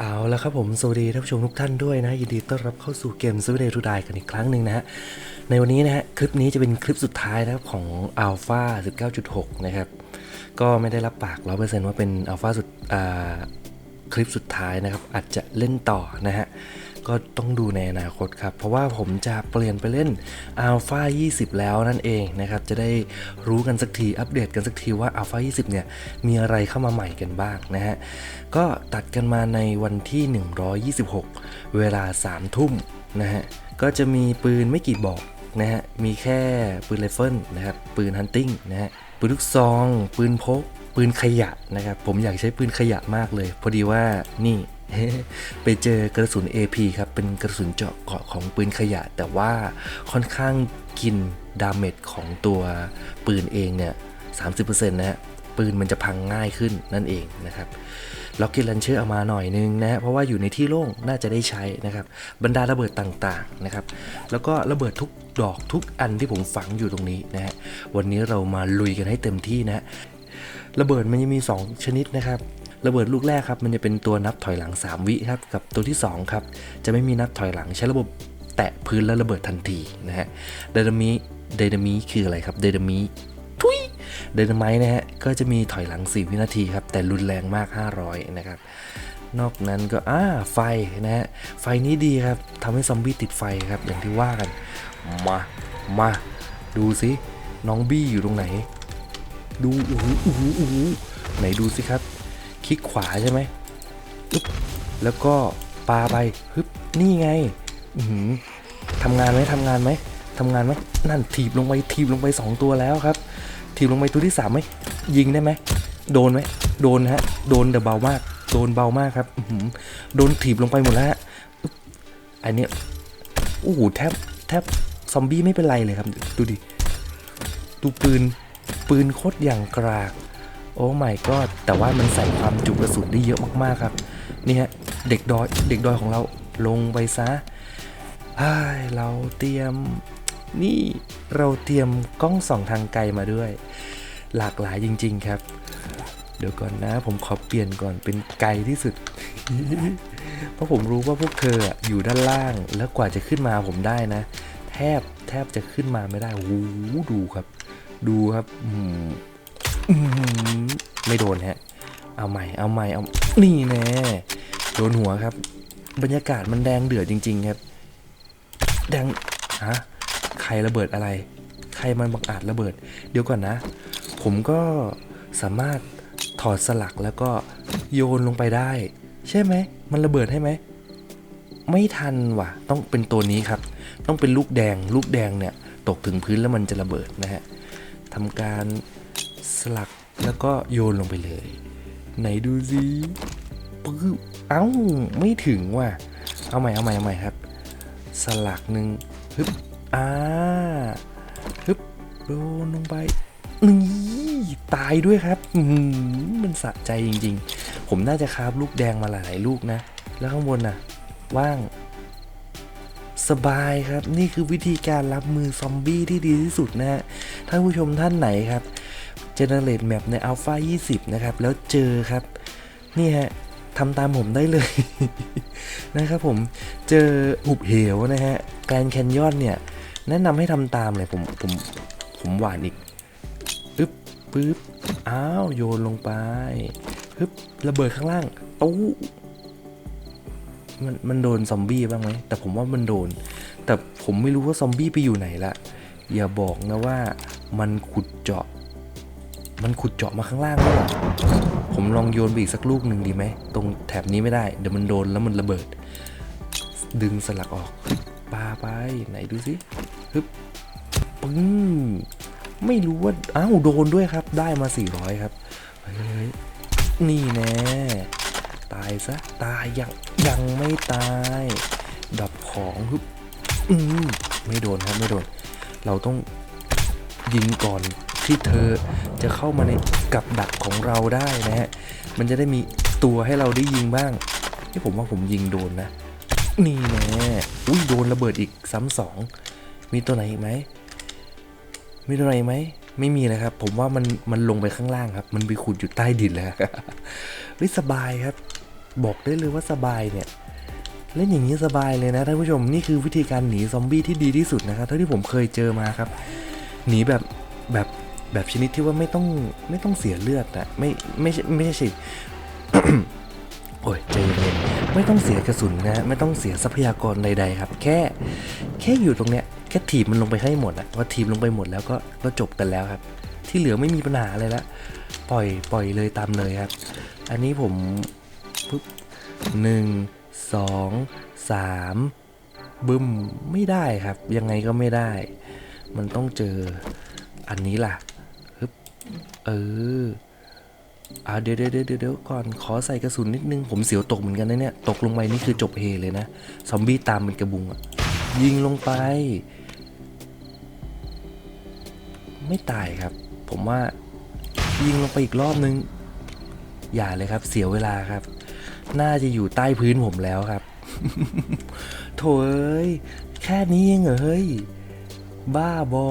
เอาแล้วครับผมสวัสดีท่านผู้ชมทุกท่านด้วยนะยินดีต้อนรับเข้าสู่เกม s u r v e y to Die กันอีกครั้งหนึ่งนะฮะในวันนี้นะฮะคลิปนี้จะเป็นคลิปสุดท้ายนะครับของ Alpha 19.6 นะครับ ก็ไม่ได้รับปาก 100%ว่าเป็น Alpha สุดคลิปสุดท้ายนะครับ อาจจะเล่นต่อนะฮะ ก็ต้องดูในอนาคตครับ เพราะว่าผมจะเปลี่ยนไปเล่น Alpha 20 แล้วนั่นเองนะครับ จะได้รู้กันสักที อัปเดตกันสักทีว่า Alpha 20 เนี่ย มีอะไรเข้ามาใหม่กันบ้างนะฮะ ก็ตัดกันมาในวันที่ 126 เวลา 3 ทุ่มนะฮะ ก็จะมีปืนไม่กี่บอกนะฮะ มีแค่ปืนไรเฟิลนะครับ ปืนฮันติงนะฮะ ปืนลูกซอง ปืนพก ปืนขยะนะครับ ผมอยากใช้ปืนขยะมากเลย พอดีว่านี่ ไปเจอกระสุน AP ครับ เป็นกระสุนเจาะเกาะของปืนขยะ แต่ว่าค่อนข้างกินดาเมจของตัวปืนเองเนี่ย 30%นะฮะ ปืนมันจะพังง่ายขึ้นนั่นเองนะครับล็อกเก็ตลันเชอร์เอามาหน่อยนึงนะฮะเพราะว่าอยู่ในที่โล่งน่าจะได้ใช้นะครับ บรรดาระเบิดต่างๆนะครับ แล้วก็ระเบิดทุกดอกทุกอันที่ผมฝังอยู่ตรงนี้นะฮะวันนี้เรามาลุยกันให้เต็มที่นะฮะระเบิดมันจะมี 2 ชนิดนะครับ ระเบิดลูกแรกครับมันจะเป็นตัวนับถอยหลัง 3 วิครับกับตัวที่2ครับจะไม่มีนับถอยหลังใช้ระบบแตะพื้นแล้วระเบิดทันทีนะฮะไดนามิไดนามิคืออะไรครับไดนามิทุยไดนาไมต์นะฮะก็จะมีถอยหลัง 4 วินาทีครับแต่รุนแรงมาก 500 นะครับนอกนั้นก็อ่าไฟนะฮะไฟนี้ดีครับทำให้ซอมบี้ติดไฟครับอย่างที่ว่ากันมามาดูสิน้องบี้อยู่ตรงไหน ดูโอ้โหโอ้โหโอ้โหไหนดูสิครับ คลิกขวาใช่ไหมแล้วก็ปาไปฮึบนี่ไงอือหือทำงานไหมทำงานไหมทำงานไหมนั่นถีบลงไปถีบลงไปสองตัวแล้วครับ ถีบลงไปตัวที่สามไหมยิงได้ไหมโดนไหมโดนฮะโดนแต่เบามาก โดนเบามากครับอืโดนถีบลงไปหมดแล้วฮะอันนี้โอ้โหแทบแทบซอมบี้ไม่เป็นไรเลยครับ ดูดิดูปืนปืนโคตรอย่างกราก โอ้ไม่ก็แต่ว่ามันใส่ความจุกระสุนได้เยอะมากๆครับ นี่ฮะ เด็กดอยเด็กดอยของเราลงไปซะฮ้าเราเตรียมนี่เราเตรียมกล้องส่องทางไกลมาด้วย หลากหลายจริง ๆครับ เดี๋ยวก่อนนะ ผมขอเปลี่ยนก่อนเป็นไกลที่สุด เพราะผมรู้ว่าพวกเธออยู่ด้านล่างแล้วกว่าจะขึ้นมาผมได้นะ แทบแทบจะขึ้นมาไม่ได้โอ้ดูครับ ดูครับ ไม่โดนฮะ เอาใหม่ เอาใหม่ เอา นี่แน่โดนหัวครับ บรรยากาศมันแดงเดือดจริง ๆ ครับ แดง ฮะ ใครระเบิดอะไร ใครมันบังอาจระเบิด เดี๋ยวก่อนนะ ผมก็สามารถถอดสลักแล้วก็โยนลงไปได้ ใช่ไหม มันระเบิดให้ไหม ไม่ทันว่ะ ต้องเป็นตัวนี้ครับ ต้องเป็นลูกแดง ลูกแดงเนี่ย ตกถึงพื้นแล้วมันจะระเบิดนะฮะทำการ สลักแล้วก็โยนลงไปเลย ไหนดูสิปึ๊บเอ้าไม่ถึงว่ะ เอาใหม่เอาใหม่เอาใหม่ครับ สลักหนึ่งฮึบอ่าฮึบโดนลงไปนี่ตายด้วยครับมันสะใจจริง ๆ ผมน่าจะคาบลูกแดงมาหลายๆลูกนะ แล้วข้างบนน่ะ ว่าง สบายครับ นี่คือวิธีการรับมือซอมบี้ที่ดีที่สุดนะฮะท่านผู้ชมท่านไหนครับ เจเนเรตแมปใน Alpha 20 นะครับ แล้วเจอครับ นี่ฮะทำตามผมได้เลย นะครับผมเจอหุบเหวนะฮะแกรนแคนยอนเนี่ย แนะนำให้ทำตามเลยผมผมผมหวานอีกปึ๊บปึ๊บอ้าวโยนลงไปปึ๊บระเบิดข้างล่างตู้มันมันโดนซอมบี้บ้างไหมแต่ผมว่ามันโดน แต่ผมไม่รู้ว่าซอมบี้ไปอยู่ไหนละอย่าบอกนะว่ามันขุดเจาะ มันขุดเจาะมาข้างล่างแล้วเหรอผมลองโยนไปอีกสักลูกหนึ่งดีไหม ตรงแถบนี้ไม่ได้ เดี๋ยวมันโดนแล้วมันระเบิด ดึงสลักออกปาไปไหนดูสิฮึบปึ้งไม่รู้ว่า อ้าวโดนด้วยครับ ได้มา 400 ครับ เฮ้ยเฮ้ยนี่แน่ตายซะ ตายยังยังไม่ตาย ดับของฮึบอืมไม่โดนครับ ไม่โดน เราต้องยิงก่อน ที่เธอจะเข้ามาในกับดักของเราได้นะฮะ มันจะได้มีตัวให้เราได้ยิงบ้างที่ผมว่าผมยิงโดนนะ นี่แน่อุ้ยโดนระเบิดอีกซ้ำสอง มีตัวไหนอีกไหม มีตัวไหนไหม ไม่มีเลยครับ ผมว่ามันมันลงไปข้างล่างครับ มันไปขุดอยู่ใต้ดินแล้วเฮ้ยสบายครับ บอกได้เลยว่าสบายเนี่ยเล่นอย่างนี้สบายเลยนะท่านผู้ชมนี่คือวิธีการหนีซอมบี้ที่ดีที่สุดนะครับเท่าที่ผมเคยเจอมาครับ หนีแบบแบบ แบบชนิดที่ว่าไม่ต้องไม่ต้องเสียเลือดอะไม่ไม่ใช่ไม่ใช่สิโอ้ยใจเย็นไม่ต้องเสียกระสุนนะไม่ต้องเสียทรัพยากรใดๆครับ แค่แค่อยู่ตรงเนี้ยแค่ถีบมันลงไปให้หมดอะพอถีบลงไปหมดแล้วก็ก็จบกันแล้วครับ ที่เหลือไม่มีปัญหาอะไรละปล่อยปล่อยเลยตามเลยครับ อันนี้ผมปึ๊บหนึ่งสองสามบึ้มไม่ได้ครับ ยังไงก็ไม่ได้ มันต้องเจออันนี้ล่ะ เอออ่าเดี๋ยวเดี๋ยวเดี๋ยวก่อนขอใส่กระสุนนิดนึง ผมเสียวตกเหมือนกันนะเนี่ย ตกลงไปนี่คือจบเฮเลยนะ ซอมบี้ตามเป็นกระบุงอะยิงลงไป ไม่ตายครับ ผมว่ายิงลงไปอีกรอบนึง อย่าเลยครับ เสียเวลาครับ น่าจะอยู่ใต้พื้นผมแล้วครับ โถเอ้ย แค่นี้เองเหรอเฮ้ย บ้าบอ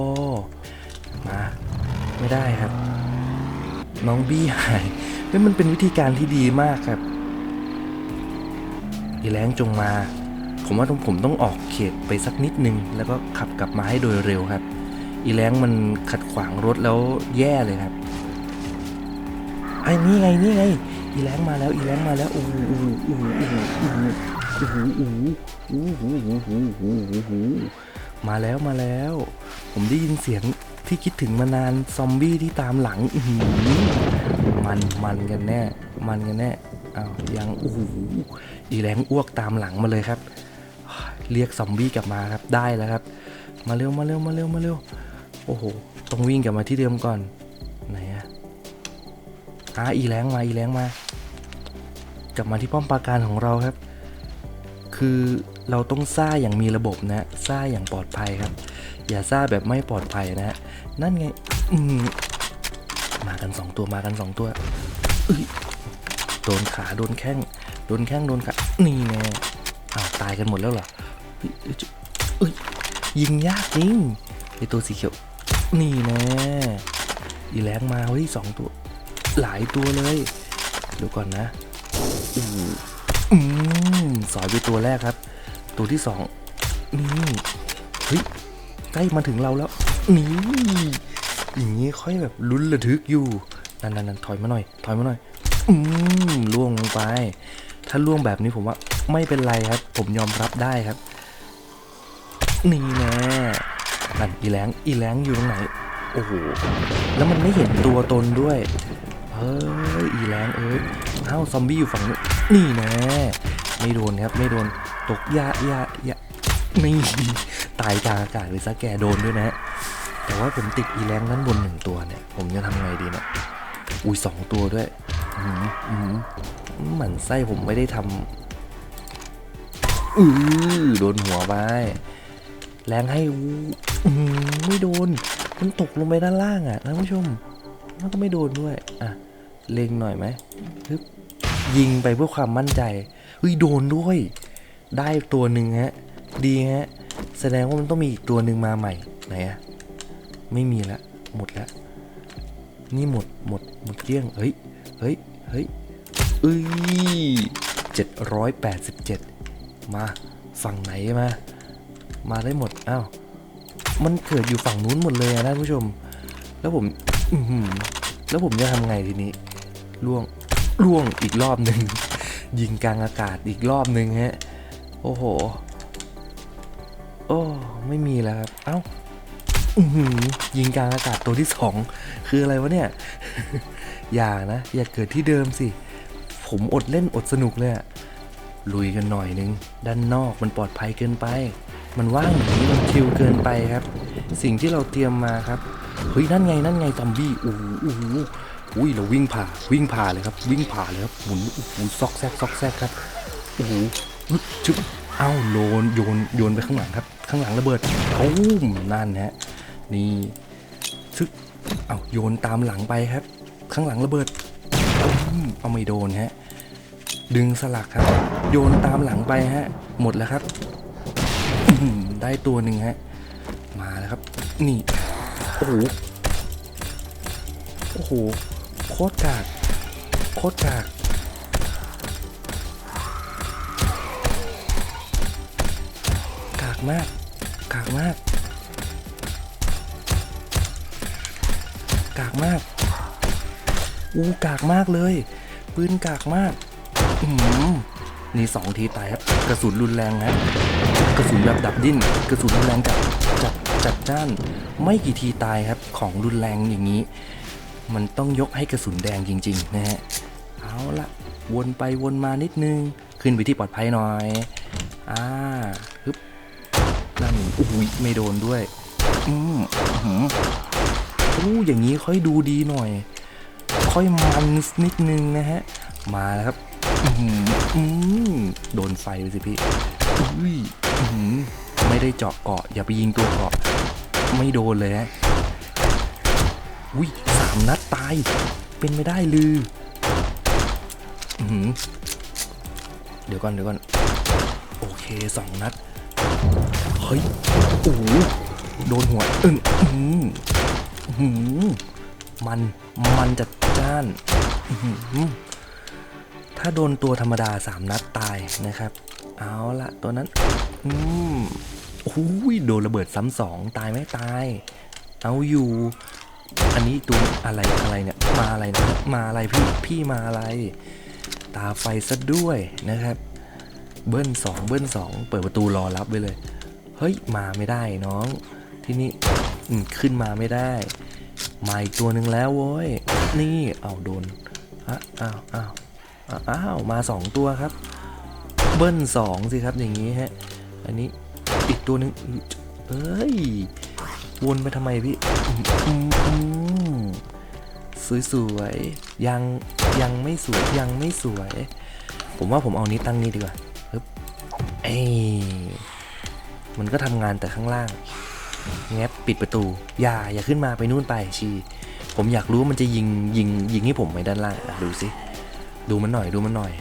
มา ไม่ได้ครับ น้องบี้หายเฮ้ยมันเป็นวิธีการที่ดีมากครับ อีแรงจงมา ผมว่าผมต้องออกเขตไปสักนิดนึง แล้วก็ขับกลับมาให้โดยเร็วครับ อีแรงมันขัดขวางรถแล้วแย่เลยครับไอ้นี่ไงนี่ไง อีแรงมาแล้วอีแรงมาแล้วโอ้โหโอ้โหโอ้โหโอ้โหโอ้โหโอ้โหโอ้โหโอ้โหโอ้โหโอ้โหมาแล้วมาแล้ว ผมได้ยินเสียง ที่คิดถึงมานานซอมบี้ที่ตามหลังอื้อหือมันมันกันแน่ มันกันแน่อ้าวยังโอ้โหอีแรงอ้วกตามหลังมาเลยครับ เรียกซอมบี้กลับมาครับได้แล้วครับ มาเร็วมาเร็วมาเร็วมาเร็วโอ้โหต้องวิ่งกลับมาที่เดิมก่อนไหนอะอ่าอีแรงมาอีแรงมา กลับมาที่ป้อมปราการของเราครับ คือเราต้องซ่าอย่างมีระบบนะซ่าอย่างปลอดภัยครับ อย่าซ่าแบบไม่ปลอดภัยนะฮะ นั่นไงอืมมากันสองตัวมากันสองตัวโดนขาโดนแข้งโดนแข้งโดนขา นี่แน่อ้าวตายกันหมดแล้วเหรอเอ้ยยิงยากจริงไอตัวสีเขียว นี่แน่อีแรงมาเฮ้ยสองตัว หลายตัวเลยเดี๋ยวก่อนนะอืมสอยไปตัวแรกครับ ตัวที่สองนี่เฮ้ย กล้มาถึงเราแล้วนี่อย่างนี้ค่อยแบบลุ้นระทึกอยู่นั่นนั่นนั่นถอยมาหน่อย ถอยมาหน่อยอืมล่วงลงไป ถ้าล่วงแบบนี้ผมว่าไม่เป็นไรครับ ผมยอมรับได้ครับนี่แน่นั่นอีแรงอีแรงอยู่ตรงไหน โอ้โหแล้วมันไม่เห็นตัวตนด้วยเฮ้ยอีแรงเอ้ยเอ้าซอมบี้อยู่ฝั่งนู้นนี่แน่ไม่โดนครับไม่โดนตกยายายา นี่ตายกลางอากาศเลยซะแกโดนด้วยนะ แต่ว่าผมติดอีแรงด้นบนหนึ่งตัวเนี่ย ผมจะทำไงดีเนี่ยอุ้ยสองตัวด้วยอืมอืมหมันไส้ผมไม่ได้ทำอือโดนหัวไปแรงให้อือไม่โดน มันตกลงไปด้านล่างอะท่านผู้ชมมันก็ไม่โดนด้วย อะ เล็งหน่อยไหมฮึบยิงไปเพื่อความมั่นใจเฮ้ยโดนด้วย ได้ตัวหนึ่งฮะ ดีฮะ แสดงว่ามันต้องมีอีกตัวหนึ่งมาใหม่ ไหนอะไม่มีละ หมดละ นี่หมด หมด หมดเกลี้ยง เฮ้ย เฮ้ย เฮ้ยเอ้ยเจ็ดร้อยแปดสิบเจ็ดมาฝั่งไหนมา มาได้หมด อ้าว มันเกิดอยู่ฝั่งนู้นหมดเลยอะผู้ชม แล้วผมแล้วผมจะทำไงทีนี้ ล่วง ล่วงอีกรอบหนึ่ง ยิงกลางอากาศอีกรอบหนึ่งฮะ โอ้โห โอ้ไม่มีแล้วครับ เอ้าอื้อหือยิงกลางอากาศตัวที่สองคืออะไรวะเนี่ย อย่านะ อย่าเกิดที่เดิมสิ ผมอดเล่นอดสนุกเลยอะลุยกันหน่อยนึง ด้านนอกมันปลอดภัยเกินไป มันว่างอย่างนี้มันชิลเกินไปครับ สิ่งที่เราเตรียมมาครับเฮ้ยนั่นไงนั่นไงซอมบี้โอ้โหอุ้ยเราวิ่งผ่าวิ่งผ่าเลยครับ วิ่งผ่าเลยครับหมุนโอ้โหซอกแซกซอกแซกครับโอ้โหฮึบชึบเอ้าโลนโยนโยนไปข้างหลังครับ ข้างหลังระเบิดโอ้มนั่นฮะนี่ซึกเอาโยนตามหลังไปครับ ข้างหลังระเบิดเอาไม่โดนฮะดึงสลักครับ โยนตามหลังไปฮะ หมดแล้วครับได้ตัวหนึ่งฮะ มาแล้วครับ นี่โอ้โหโอ้โหโคตรกากโคตรกากกากมากากมาก กากมาก อู้กากมากเลย ปืนกากมาก อืมนี่สองทีตายครับ กระสุนรุนแรงนะ กระสุนแบบดับดิ้น กระสุนรุนแรงจัดจัดจัดจ้าน ไม่กี่ทีตายครับ ของรุนแรงอย่างนี้ มันต้องยกให้กระสุนแดงจริง ๆ นะฮะ เอาละวนไปวนมานิดนึง ขึ้นไปที่ปลอดภัยหน่อย อ่า อุ้ยไม่โดนด้วย อืมอื้อหืออู้อย่างนี้ค่อยดูดีหน่อย ค่อยมันนิดนึงนะฮะ มาแล้วครับ อื้อหืออืมโดนไฟไปสิพี่อุ้ยอื้อหือไม่ได้เจาะเกาะ อย่าไปยิงตัวเกาะ ไม่โดนเลยฮะอุ้ยสามนัดตาย เป็นไม่ได้ลืออื้อหือเดี๋ยวก่อนเดี๋ยวก่อน โอเคสองนัด เฮ้ย อ้โหโดนหัวอึ้งอื้อหืออื้อหือมันมันจัดจ้านถ้าโดนตัวธรรมดาสามนัดตายนะครับ เอาละตัวนั้น อืมโอ้ยโดนระเบิดซ้ำสองตายไหมตาย เอาอยู่ อันนี้ตัวอะไรอะไรเนี่ยมาอะไรนะมาอะไรพี่พี่มาอะไร ตาไฟซะด้วยนะครับ เบิ้ลสองเบิ้ลสองเปิดประตูรอรับไว้เลย เฮ้ยมาไม่ได้น้อง ที่นี่ขึ้นมาไม่ได้ มาอีกตัวหนึ่งแล้วโว้ย นี่เอาโดนฮะอ้าวอ้าวอ้าวมาสองตัวครับ เบิ้ลสองสิครับอย่างนี้ฮะ อันนี้อีกตัวหนึ่งเอ้ยวนไปทำไมพี่อืมอืมอืมสวยยังยังไม่สวยยังไม่สวย ผมว่าผมเอานี้ตั้งนี้ดีกว่าเอ้ย มันก็ทำงานแต่ข้างล่างแงบปิดประตู อย่าอย่าขึ้นมาไปนู่นไปชี ผมอยากรู้ว่ามันจะยิงยิงยิงให้ผมไปด้านล่างดูสิดูมันหน่อยดูมันหน่อย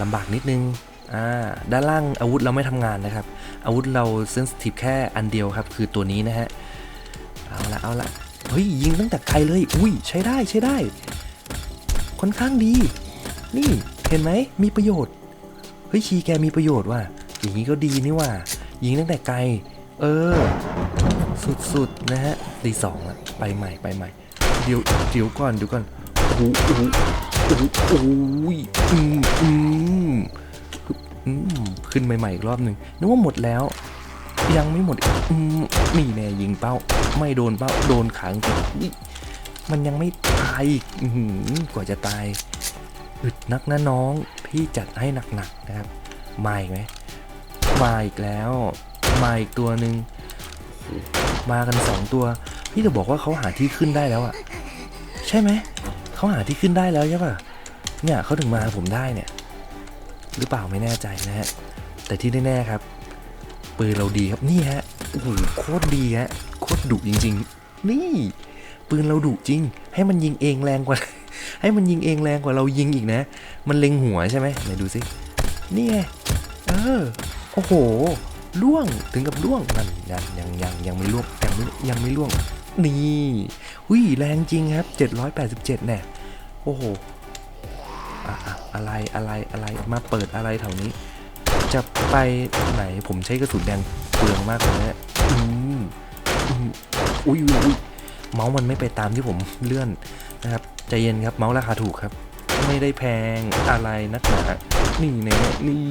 ลำบากนิดนึงอ่าด้านล่างอาวุธเราไม่ทำงานนะครับ อาวุธเราเซนสทีฟแค่อันเดียวครับ คือตัวนี้นะฮะเอาละเอาละเฮ้ยยิงตั้งแต่ไกลเลยอุ้ยใช้ได้ใช้ได้ค่อนข้างดี นี่เห็นไหมมีประโยชน์เฮ้ยชีแกมีประโยชน์ว่ะอย่างนี้ก็ดีนี่ว่า ยิงตั้งแต่ไกล เออ สุดๆนะฮะตีสองละไปใหม่ไปใหม่ เดี๋ยวเดี๋ยวก่อนเดี๋ยวก่อนโอ้โหโอ้โหโอ้โหอืมอืมอืมขึ้นใหม่ๆอีกรอบหนึ่งนึกว่าหมดแล้ว ยังไม่หมดอีกอืมนี่แน่ยิงเป้า ไม่โดนเป้าโดนขังนี่มันยังไม่ตายอีกอื้อหือกว่าจะตายอึดนักนะน้อง พี่จัดให้หนักๆนะครับมาอีกไหม มาอีกแล้ว มาอีกตัวหนึ่งมากันสองตัว พี่จะบอกว่าเขาหาที่ขึ้นได้แล้วอะใช่ไหม เขาหาที่ขึ้นได้แล้วใช่ปะเนี่ยเขาถึงมาหาผมได้เนี่ย หรือเปล่าไม่แน่ใจนะฮะ แต่ที่แน่ๆครับ ปืนเราดีครับ นี่ฮะ โอ้โหโคตรดีฮะ โคตรดุจริง ๆ นี่ ปืนเราดุจริง ให้มันยิงเองแรงกว่า ให้มันยิงเองแรงกว่าเรายิงอีกนะ มันเล็งหัวใช่ไหมไหนดูสินี่ไงเออ โอ้โหล่วงถึงกับล่วงนั่นยังยังยังยังไม่ล่วงยังไม่ยังไม่ล่วงนี่หุยแรงจริงครับ 787เนี่ยโอ้โหอะอะไรอะไรอะไรมาเปิดอะไรแถวนี้ จะไปไหนผมใช้กระสุนแดงเปลืองมากเลยเนี่ยอืมอืมอุ้ยอุ้ยอุ้ยเมาส์มันไม่ไปตามที่ผมเลื่อนนะครับใจเย็นครับเมาส์ราคาถูกครับ ไม่ได้แพงอะไรนักหนานี่แน่นี่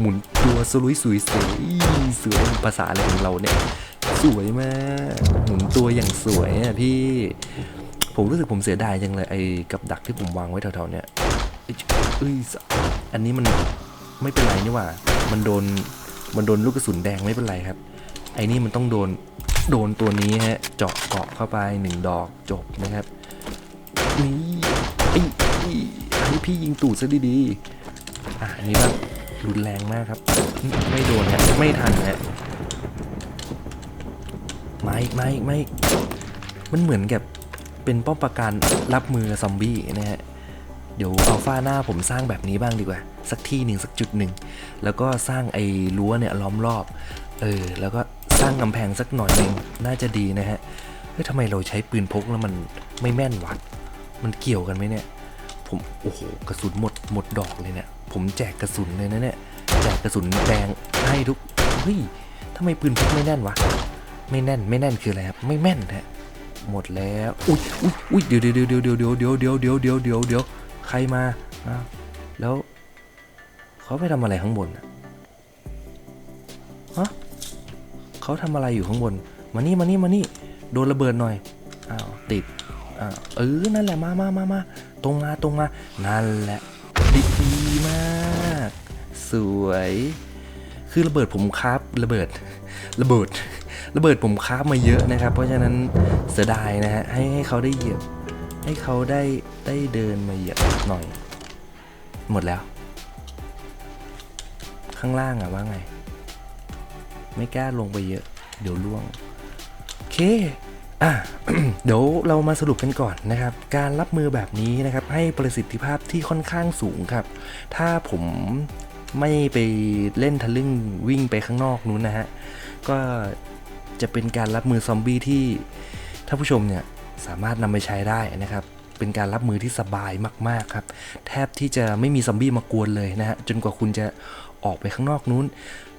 หมุนตัวสลุยสวยสวยสวยภาษาอะไรของเราเนี่ย สวยมากหมุนตัวอย่างสวยอะพี่ ผมรู้สึกผมเสียดายจังเลยไอ้กับดักที่ผมวางไว้แถวๆเนี่ยเอ้ยเอ้ยอันนี้มันไม่เป็นไรนี่ว่า มันโดนมันโดนลูกกระสุนแดงไม่เป็นไรครับ ไอ้นี่มันต้องโดนโดนตัวนี้ฮะเจาะเกาะเข้าไปหนึ่งดอกจบนะครับ พี่ยิงตูดซะดีๆอะอันนี้บ้ารุนแรงมากครับ ไม่โดนฮะไม่ทันฮะไม่ไม่ไม่มันเหมือนกับเป็นป้อมปราการรับมือซอมบี้นะฮะเดี๋ยวอัลฟาหน้าผมสร้างแบบนี้บ้างดีกว่า สักที่หนึ่งสักจุดหนึ่ง แล้วก็สร้างไอ้รั้วเนี่ยล้อมรอบ เออ แล้วก็สร้างกำแพงสักหน่อยหนึ่งน่าจะดีนะฮะเฮ้ยทำไมเราใช้ปืนพกแล้วมันไม่แม่นวะมันเกี่ยวกันไหมเนี่ย ผมโอ้โหกระสุนหมดหมดดอกเลยเนี่ยผมแจกกระสุนเลยนะเนี่ยแจกกระสุนแดงให้ทุกเฮ้ยทำไมปืนพกไม่แน่นวะไม่แน่นไม่แน่นคืออะไรครับไม่แม่นฮะหมดแล้วอุ้ยอุ้ยอุ้ยเดี๋ยวเดี๋ยวเดี๋ยวเดี๋ยวเดี๋ยวเดี๋ยวเดี๋ยวเดี๋ยวเดี๋ยวเดี๋ยวเดี๋ยวใครมาอ้าวแล้วเขาไปทำอะไรข้างบนอะฮะเขาทำอะไรอยู่ข้างบนมานี่มานี่มานี่โดนระเบิดหน่อยอ้าวติด อ้าเออนั่นแหละมามามามาตรงมาตรงมา นั่นแหละดีดีมาก สวย คือระเบิดผมครับระเบิด ระเบิด ระเบิดผมคราฟมาเยอะนะครับ เพราะฉะนั้นเสียดายนะฮะให้ให้เขาได้เหยียบ ให้เขาได้ได้เดินมาเหยียบหน่อย หมดแล้ว ข้างล่างอะว่าไง ไม่กล้าลงไปเยอะ เดี๋ยวล่วง โอเค เดี๋ยวเรามาสรุปกันก่อนนะครับ การรับมือแบบนี้นะครับ ให้ประสิทธิภาพที่ค่อนข้างสูงครับ ถ้าผมไม่ไปเล่นทะลึ่งวิ่งไปข้างนอกนู้นนะฮะ ก็จะเป็นการรับมือซอมบี้ที่ท่านผู้ชมเนี่ยสามารถนำไปใช้ได้นะครับ เป็นการรับมือที่สบายมาก ๆ ครับ แทบที่จะไม่มีซอมบี้มากวนเลยนะฮะ จนกว่าคุณจะ ออกไปข้างนอกนู้น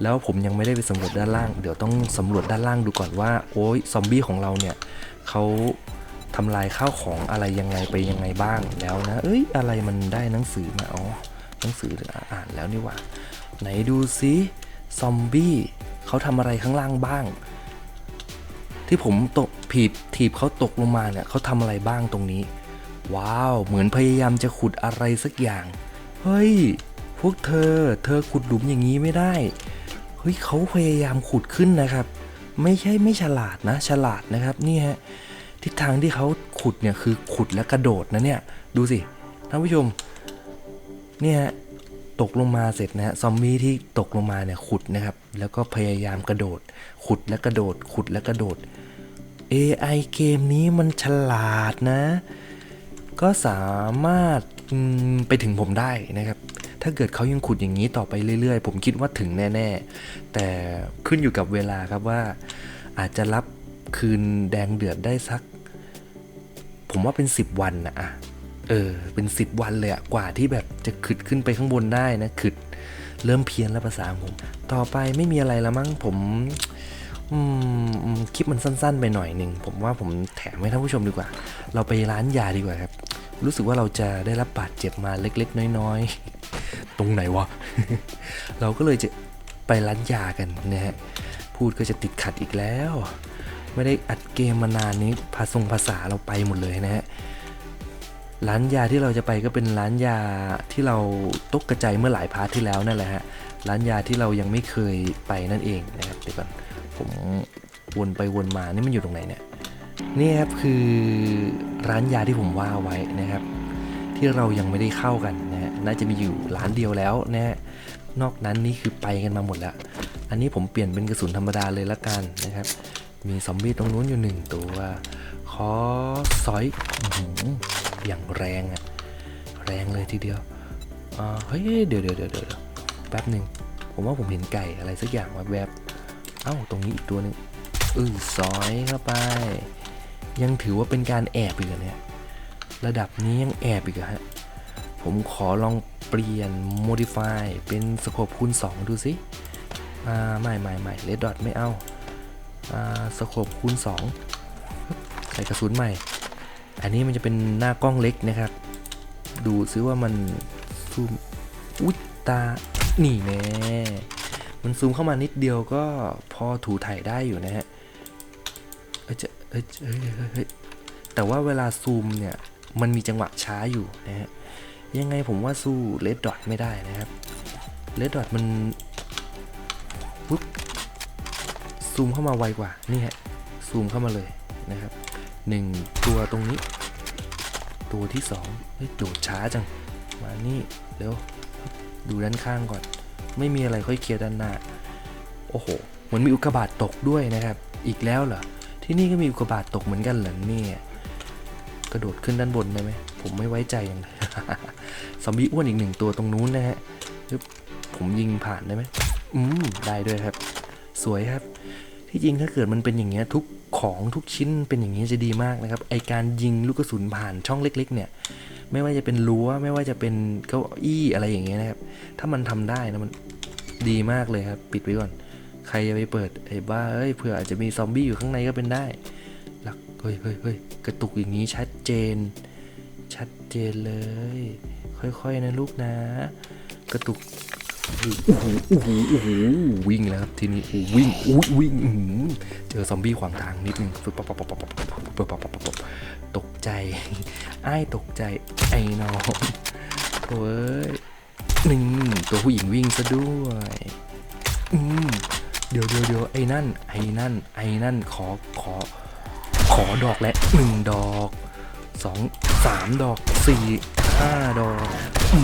แล้วผมยังไม่ได้ไปสำรวจด้านล่าง เดี๋ยวต้องสำรวจด้านล่างดูก่อนว่า โอ้ยซอมบี้ของเราเนี่ยเขาทำลายข้าวของอะไรยังไงไปยังไงบ้างแล้วนะ เอ้ยอะไรมันได้หนังสือมาอ๋อหนังสืออ่านแล้วนี่หว่า ไหนดูซิซอมบี้เขาทำอะไรข้างล่างบ้าง ที่ผมตกผีบถีบเขาตกลงมาเนี่ยเขาทำอะไรบ้างตรงนี้ ว้าว เหมือนพยายามจะขุดอะไรสักอย่าง เฮ้ย พวกเธอ เธอขุดหลุมอย่างนี้ไม่ได้ เฮ้ยเขาพยายามขุดขึ้นนะครับ ไม่ใช่ไม่ฉลาดนะ ฉลาดนะครับนี่ฮะทิศทางที่เขาขุดเนี่ยคือขุดและกระโดดนะเนี่ย ดูสิท่านผู้ชมเนี่ยฮะตกลงมาเสร็จนะฮะซอมบี้ที่ตกลงมาเนี่ยขุดนะครับ แล้วก็พยายามกระโดด ขุดและกระโดด ขุดและกระโดด AI เกมนี้มันฉลาดนะ ก็สามารถไปถึงผมได้นะครับ ถ้าเกิดเขายังขุดอย่างนี้ต่อไปเรื่อย ๆ ผมคิดว่าถึงแน่ ๆ แต่ขึ้นอยู่กับเวลาครับว่า อาจจะรับคืนแดงเดือดได้สัก ผมว่าเป็น 10 วันนะอะเออ เป็น 10 วันเลยอะกว่าที่แบบจะขึ้นขึ้นไปข้างบนได้นะขึ้นเริ่มเพี้ยนแล้วภาษาผม ต่อไปไม่มีอะไรแล้วมั้งผมคลิปมันสั้น ๆ ไปหน่อยหนึ่ง ผมว่าผมแถมให้ท่านผู้ชมดีกว่า เราไปร้านยาดีกว่าครับ รู้สึกว่าเราจะได้รับบาดเจ็บมาเล็ก ๆ น้อย ๆ ตรงไหนวะ เราก็เลยจะไปร้านยากันนะฮะ พูดก็จะติดขัดอีกแล้ว ไม่ได้อัดเกมมานานนี้ภาษงภาษาเราไปหมดเลยนะฮะ ร้านยาที่เราจะไปก็เป็นร้านยาที่เราตกกระจายเมื่อหลายพาร์ทที่แล้วนั่นแหละฮะ ร้านยาที่เรายังไม่เคยไปนั่นเองนะครับเดี๋ยวก่อนผมวนไปวนมา นี่มันอยู่ตรงไหนเนี่ย นี่ครับคือร้านยาที่ผมว่าไว้นะครับ ที่เรายังไม่ได้เข้ากัน น่าจะมีอยู่ร้านเดียวแล้วนะฮะนอกนั้นนี่คือไปกันมาหมดแล้ว อันนี้ผมเปลี่ยนเป็นกระสุนธรรมดาเลยละกันนะครับ มีซอมบี้ตรงนู้นอยู่หนึ่งตัว ขอสอยอื้อหือย่างแรงอะแรงเลยทีเดียวเฮ้ยเดี๋ยวเดี๋ยวเดี๋ยวแป๊บหนึ่งผมว่าผมเห็นไก่อะไรสักอย่างแวบเอ้าตรงนี้อีกตัวหนึงอือซอยเข้าไป ยังถือว่าเป็นการแอบอีกเหรอเนี่ยระดับนี้ยังแอบอีกเหรอฮะ ผมขอลองเปลี่ยน modify เป็นสโคปคูณ 2 ดูสิอ่าไม่ไม่ไม่เลดดอทไม่เอาอ่าสโคปคูณ 2 ใส่กระสุนใหม่ อันนี้มันจะเป็นหน้ากล้องเล็กนะครับ ดูซิว่ามันซูมอุ๊ยตา นี่แน่มันซูมเข้ามานิดเดียวก็พอถูถ่ายได้อยู่นะฮะเอ้ยจะเอ้ยเอ้ยเอ้ยเอ้ยเอ้ยแต่ว่าเวลาซูมเนี่ย มันมีจังหวะช้าอยู่นะฮะ ยังไงผมว่าสู้เลดดอทไม่ได้นะครับเลดดอทมันปุ๊บซูมเข้ามาไวกว่า นี่ฮะ ซูมเข้ามาเลยนะครับหนึ่งตัวตรงนี้ ตัวที่สองเฮ้ยโดดช้าจัง มานี่เร็วดูด้านข้างก่อน ไม่มีอะไรค่อยเคลียร์ด้านหน้า โอ้โหเหมือนมีอุกกาบาตตกด้วยนะครับ อีกแล้วเหรอ ที่นี่ก็มีอุกกาบาตตกเหมือนกันเหรอเนี่ย กระโดดขึ้นด้านบนได้ไหม ผมไม่ไว้ใจอย่างเซอมบี้อ้วนอีกหนึ่งตัวตรงนู้นนะฮะยึบผมยิงผ่านได้ไหมอืมได้ด้วยครับ สวยครับ ที่จริงถ้าเกิดมันเป็นอย่างเงี้ยทุกของทุกชิ้นเป็นอย่างนี้จะดีมากนะครับ ไอการยิงลูกกระสุนผ่านช่องเล็ก ๆ เนี่ย ไม่ว่าจะเป็นรั้วไม่ว่าจะเป็นเก้าอี้อะไรอย่างเงี้ยนะครับ ถ้ามันทำได้นะมันดีมากเลยครับ ปิดไว้ก่อน ใครจะไปเปิดไอ้บ้าเอ้ยเผื่ออาจจะมีซอมบี้อยู่ข้างในก็เป็นได้หลักเฮ้ยเฮ้ยเฮ้ยกระตุกอย่างนี้ชัดเจน ชัดเจนเลย ค่อยๆนะลูกนะ กระตุกโอ้โหโอ้โหโอ้โหวิ่งแล้วครับทีนี้วิ่งอุ้ยวิ่งเจอซอมบี้ขวางทางนิดนึงปึ๊บปับปับปับปับปับปับปับตกใจไอ้ตกใจไอ้น้องโว้ยหนึ่งตัวผู้หญิงวิ่งซะด้วยอืมเดี๋ยวเดี๋ยวเดี๋ยวไอ้นั่น ไอ้นั่น ไอ้นั่นขอขอ ขอดอกและหนึ่งดอก สองสามดอกสี่ห้าดอกอื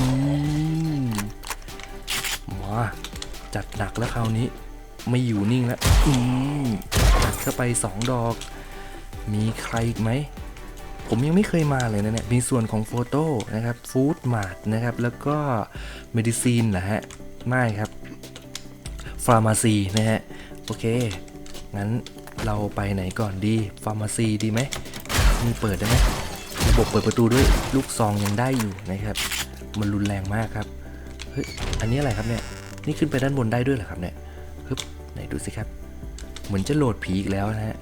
มมาจัดหนักแล้วคราวนี้ ไม่อยู่นิ่งแล้วอืมจัดเข้าไปสองดอก มีใครอีกไหม ผมยังไม่เคยมาเลยนะเนี่ย มีส่วนของโฟโต้นะครับฟู้ดมาร์ทนะครับ แล้วก็เมดิซีนเหรอฮะ ไม่ครับฟาร์มาซีนะฮะ โอเค งั้นเราไปไหนก่อนดี ฟาร์มาซีดีไหมมีเปิดได้ไหม บบเปิดประตูด้วยลูกซองยังได้อยู่นะครับ มันรุนแรงมากครับเฮ้ยอันนี้อะไรครับเนี่ย นี่ขึ้นไปด้านบนได้ด้วยเหรอครับเนี่ยฮึบไหนดูสิครับ เหมือนจะโหลดผีอีกแล้วนะฮะ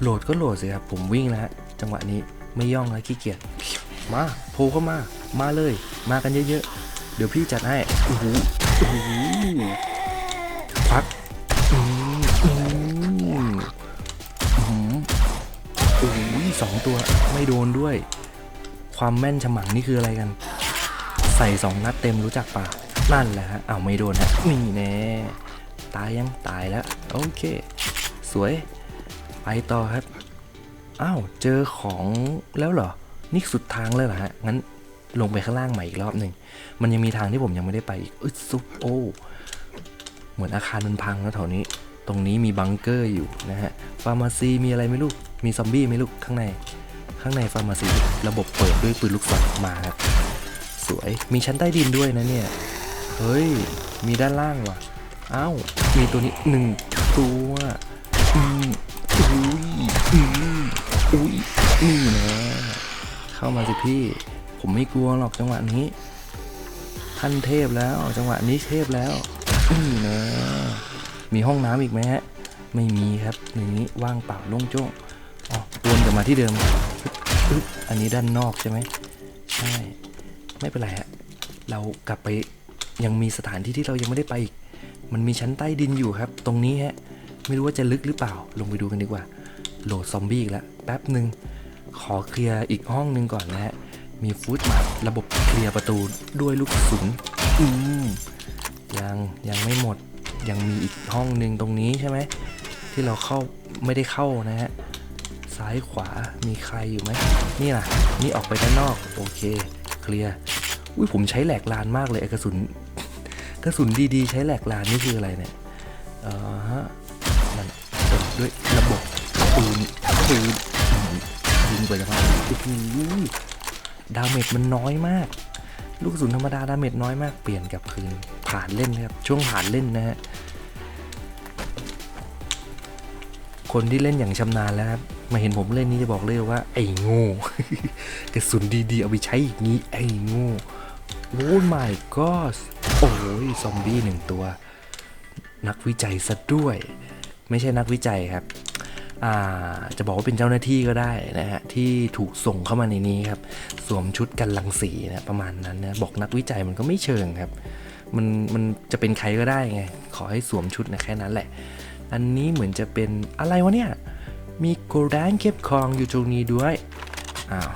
โหลดก็โหลดสิครับ ผมวิ่งแล้วฮะ จังหวะนี้ไม่ย่องแล้วขี้เกียจ มาโผล่เข้ามา มาเลย มากันเยอะๆ เดี๋ยวพี่จัดให้โอ้โหโอ้โหพัก ตัวไม่โดนด้วย ความแม่นฉมังนี่คืออะไรกัน ใส่สองนัดเต็มรู้จักป่ะนั่นแหละฮะอ้าวไม่โดนฮะนี่แน่ตายยังตายแล้วโอเค สวย ไปต่อครับอ้าวเจอของแล้วเหรอ นี่สุดทางเลยเหรอฮะงั้นลงไปข้างล่างใหม่อีกรอบหนึ่งมันยังมีทางที่ผมยังไม่ได้ไปอีกอึดซุปโอ้เหมือนอาคารมันพังแล้วแถวนี้ ตรงนี้มีบังเกอร์อยู่นะฮะฟาร์มาซีมีอะไรไหม่ลูก มีซอมบี้ไหมลูกข้างใน ข้างในฟาร์มาซีระบบเปิดด้วยปืนลูกศรมาครับสวยมีชั้นใต้ดินด้วยนะเนี่ย เฮ้ย มีด้านล่างว่ะอ้าวมีตัวนี้หนึ่งตัวอืมอุ้ยอืมอุ้ยนี่นะเข้ามาสิพี่ ผมไม่กลัวหรอกจังหวะนี้ขั้นเทพแล้วจังหวะนี้เทพแล้วนี่นะมีห้องน้ำอีกไหมฮะ ไม่มีครับในนี้ว่างเปล่าโล่งโจ้ง มาที่เดิมอันนี้ด้านนอกใช่ไหมใช่ไม่เป็นไรฮะเรากลับไปยังมีสถานที่ที่เรายังไม่ได้ไปอีก มันมีชั้นใต้ดินอยู่ครับ ตรงนี้ฮะไม่รู้ว่าจะลึกหรือเปล่า ลงไปดูกันดีกว่า โหลดซอมบี้อีกแล้วแป๊บหนึ่งขอเคลียร์อีกห้องหนึ่งก่อนนะฮะมีฟูดมาร์ทระบบเคลียร์ประตูด้วยลูกกระสุนอืมยังยังไม่หมดยังมีอีกห้องหนึ่งตรงนี้ใช่ไหมที่เราเข้าไม่ได้เข้านะฮะ ซ้ายขวามีใครอยู่ไหมนี่ล่ะ นี่ออกไปด้านนอกโอเคเคลียร์อุ้ยผมใช้แหลกลานมากเลยกระสุนกระสุนดีๆ ใช้แหลกลานนี่คืออะไรเนี่ยเออฮะนั่นด้วยระบบปืนปืนอืมยิงไปแล้วครับโอ้โหดาเมจมันน้อยมาก ลูกกระสุนธรรมดาดาเมจน้อยมากเปลี่ยนกับคืนผ่านเล่นนะครับช่วงผ่านเล่นนะฮะคนที่เล่นอย่างชำนาญแล้วครับ มาเห็นผมเล่นนี้จะบอกเลยว่า ไอ้โง่กระสุนดีๆ เอาไปใช้อีกนี้ ไอ้โง่โอ้ my god โอ้ยซอมบี้หนึ่งตัว นักวิจัยซะด้วย ไม่ใช่นักวิจัยครับอาจะบอกว่าเป็นเจ้าหน้าที่ก็ได้นะฮะที่ถูกส่งเข้ามาในนี้ครับ สวมชุดกันรังสีนะประมาณนั้นนะบอกนักวิจัยมันก็ไม่เชิงครับ มันมันจะเป็นใครก็ได้ไง ขอให้สวมชุดนะแค่นั้นแหละ อันนี้เหมือนจะเป็นอะไรวะเนี่ย มีโกลด้นเก็บของอยู่ตรงนี้ด้วย อ้าว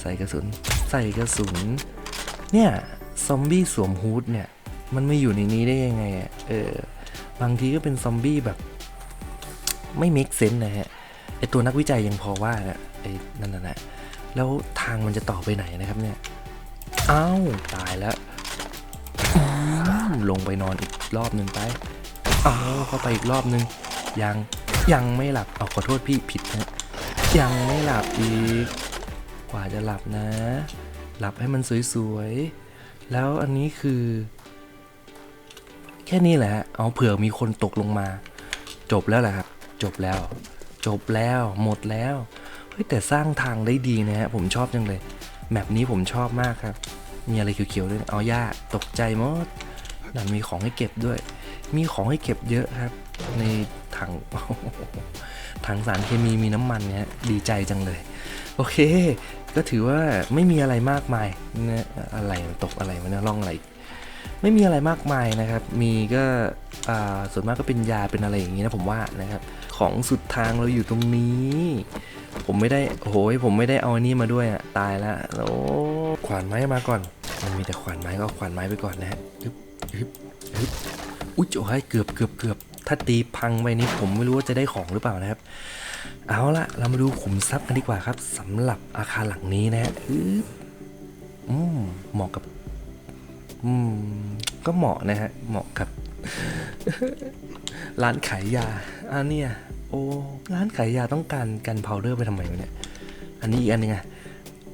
ใส่กระสุน ใส่กระสุน เนี่ย ซอมบี้สวมฮูดเนี่ย มันไม่อยู่ในนี้ได้ยังไงอะเออ บางทีก็เป็นซอมบี้แบบ ไม่ make sense นะฮะ ไอตัวนักวิจัยยังพอว่านะไอนั่นน่ะนะแล้วทางมันจะต่อไปไหนนะครับเนี่ย อ้าว ตายแล้ว ลงไปนอนอีกรอบหนึ่งไปเอาวเข้าไปอีกรอบหนึ่งยัง ยังไม่หลับเอาขอโทษพี่ผิดนะยังไม่หลับอีก กว่าจะหลับนะ หลับให้มันสวยๆ แล้วอันนี้คือ แค่นี้แหละ เอาเผื่อมีคนตกลงมา จบแล้วแหละครับ จบแล้ว จบแล้ว หมดแล้ว เฮ้ยแต่สร้างทางได้ดีนะฮะ ผมชอบจังเลย แมปนี้ผมชอบมากครับ มีอะไรเขียวๆด้วยเอาหญ้าตกใจมดนั่นมีของให้เก็บด้วย มีของให้เก็บเยอะครับ ในถังถังสารเคมีมีน้ำมันเนี่ยดีใจจังเลย โอเค ก็ถือว่าไม่มีอะไรมากมายนะอะไรตกอะไรมันร่องอะไรไม่มีอะไรมากมายนะครับ มีก็ส่วนมากก็เป็นยาเป็นอะไรอย่างนี้นะผมว่านะครับ ของสุดทางเราอยู่ตรงนี้ ผมไม่ได้โอ้โหผมไม่ได้เอาอันนี้มาด้วยอะตายละโอ้ขวานไม้มาก่อน มันมีแต่ขวานไม้ก็เอาขวานไม้ไปก่อนนะฮะฮึบฮึบฮึบอุ้ยโอ้ยเกือบเกือบเกือบ ถ้าตีพังไปนี่ผมไม่รู้ว่าจะได้ของหรือเปล่านะครับ เอาละเรามาดูขุมทรัพย์กันดีกว่าครับสำหรับอาคารหลังนี้นะฮะอืมเหมาะกับ อืม ก็เหมาะนะฮะ เหมาะกับ ร้านขายยาอันเนี้ยโอ้ร้านขายยาต้องการกันพาวเดอร์ไปทำไมวะเนี่ย อันนี้อีกอันหนึงอะ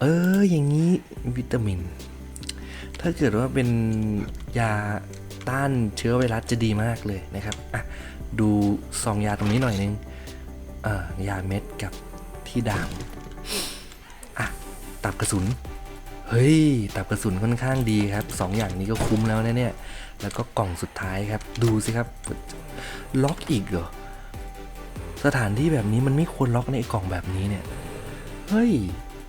เออ อย่างนี้วิตามิน ถ้าเกิดว่าเป็นยาต้านเชื้อไวรัสจะดีมากเลยนะครับ อะ ดูซองยาตรงนี้หน่อยนึงเอ่อยาเม็ดกับที่ดามอะตับกระสุน เฮ้ย ตับกระสุนค่อนข้างดีครับสองอย่างนี้ก็คุ้มแล้วนะเนี่ย แล้วก็กล่องสุดท้ายครับ ดูสิครับ ล็อกอีกเหรอ สถานที่แบบนี้มันไม่ควรล็อกในกล่องแบบนี้เนี่ย เฮ้ย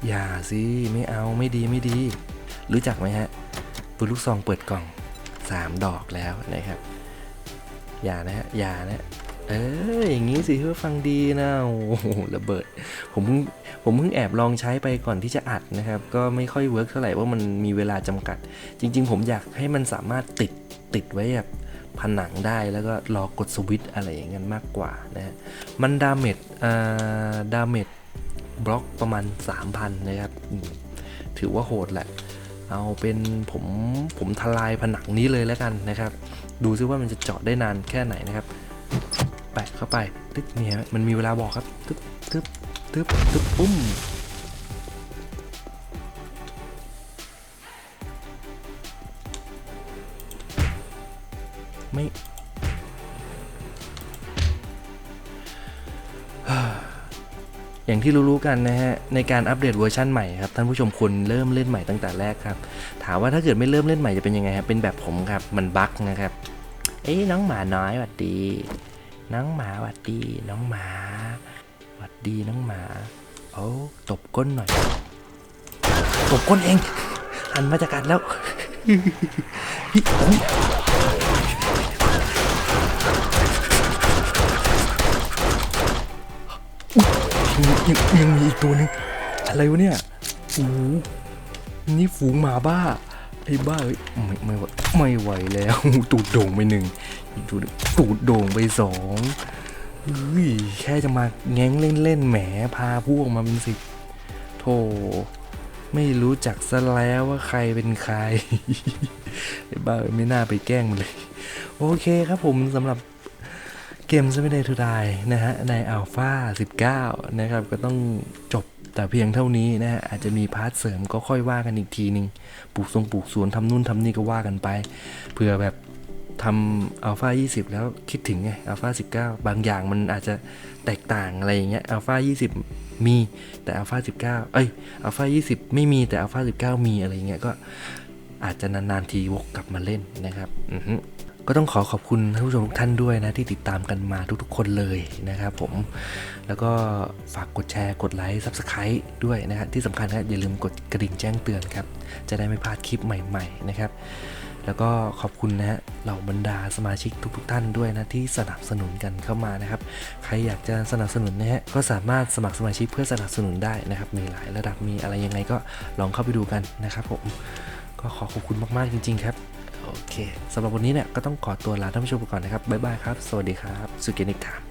อย่าสิ ไม่เอาไม่ดีไม่ดี รู้จักไหมฮะปืนลูกซองเปิดกล่อง 3 ดอกแล้วนะครับ อย่านะฮะ อย่านะ เออ อย่างนี้สิเพื่อฟังดีนะโอ้โหระเบิด ผมเพิ่งผมเพิ่งแอบลองใช้ไปก่อนที่จะอัดนะครับ ก็ไม่ค่อยเวิร์กเท่าไหร่ว่ามันมีเวลาจำกัด จริง ๆ ผมอยากให้มันสามารถติดติดไว้แบบผนังได้แล้วก็รอกดสวิตช์อะไรอย่างนั้นมากกว่านะฮะ มันดาเมจอ่าดาเมจบล็อกประมาณ 3,000 นะครับ ถือว่าโหดแหละ เอาเป็นผมผมทลายผนังนี้เลยแล้วกันนะครับ ดูซิว่ามันจะเจาะได้นานแค่ไหนนะครับ แปะเข้าไปตึ๊บเนี่ยมันมีเวลาบอกครับตึ๊บตึ๊บตึ๊บตึ๊บปุ้ม อย่างที่รู้ๆกันนะฮะในการอัปเดตเวอร์ชันใหม่ครับท่านผู้ชมควรเริ่มเล่นใหม่ตั้งแต่แรกครับถามว่าถ้าเกิดไม่เริ่มเล่นใหม่จะเป็นยังไงครับเป็นแบบผมครับมันบั๊กนะครับเอ้น้องหมาน้อยหวัดดี น้องหมาหวัดดี น้องหมาหวัดดีน้องหมาโอ้ตบก้นหน่อยตบก้นเองหันมาจากกันแล้ว ยังยังมีอีกตัวหนึงอะไรวะเนี่ยโอ้โหนี่ฝูงหมาบ้าไอ้บ้าเอ้ยไม่ไม่ไหวไม่ไหวแล้ว ตูดโด่งไปหนึ่งตูดตูดโด่งไปสองเฮ้ยแค่จะมาแง้งเล่นๆแหมพาพวกมาเป็นสิบโธ่ไม่รู้จักซะแล้วว่าใครเป็นใครไอ้บ้าเอ้ยไม่น่าไปแกล้งมันเลย โอเคครับผมสำหรับ เกม s ไม่ได้ทูไดนะฮะ ในอัลฟา19 นะครับ ก็ต้องจบแต่เพียงเท่านี้นะฮะ อาจจะมีพาร์ทเสริมก็ค่อยว่ากันอีกทีหนึ่งปลูกทรงปลูกสวนทำนู่นทำนี่ก็ว่ากันไปเผื่อแบบทำอัลฟา20 แล้วคิดถึงไงอัลฟา19 บางอย่างมันอาจจะแตกต่างอะไรอย่างเงี้ยอัลฟา20 มีแต่อัลฟา19 เอ้ยอัลฟา20 ไม่มีแต่อัลฟา19 มีอะไรอย่างเงี้ยก็อาจจะนานๆทีวกกลับมาเล่นนะครับ อือฮึ ก็ต้องขอขอบคุณท่านผู้ชมทุกท่านด้วยนะที่ติดตามกันมาทุกๆ คนเลยนะครับผมแล้วก็ฝากกดแชร์กดไลค์ซับสไคร b ์ด้วยนะครับที่สำคัญครับอย่าลืมกดกระดิ่งแจ้งเตือนครับ จะได้ไม่พลาดคลิปใหม่ ๆ นะครับ แล้วก็ขอบคุณนะฮะเหล่าบรรดาสมาชิกทุก ๆ ท่านด้วยนะที่สนับสนุนกันเข้ามานะครับ ใครอยากจะสนับสนุนนะฮะก็สามารถสมัครสมาชิกเพื่อสนับสนุนได้นะครับมีหลายระดับมีอะไรยังไงก็ลองเข้าไปดูกันนะครับผมก็ขอขอบคุณมากๆจริง ๆ ครับ สำหรับวันนี้เนี่ยก็ต้องขอตัวลาท่านผู้ชมไปก่อนนะครับบ๊ายบายครับ สวัสดีครับสุเกนิกถาม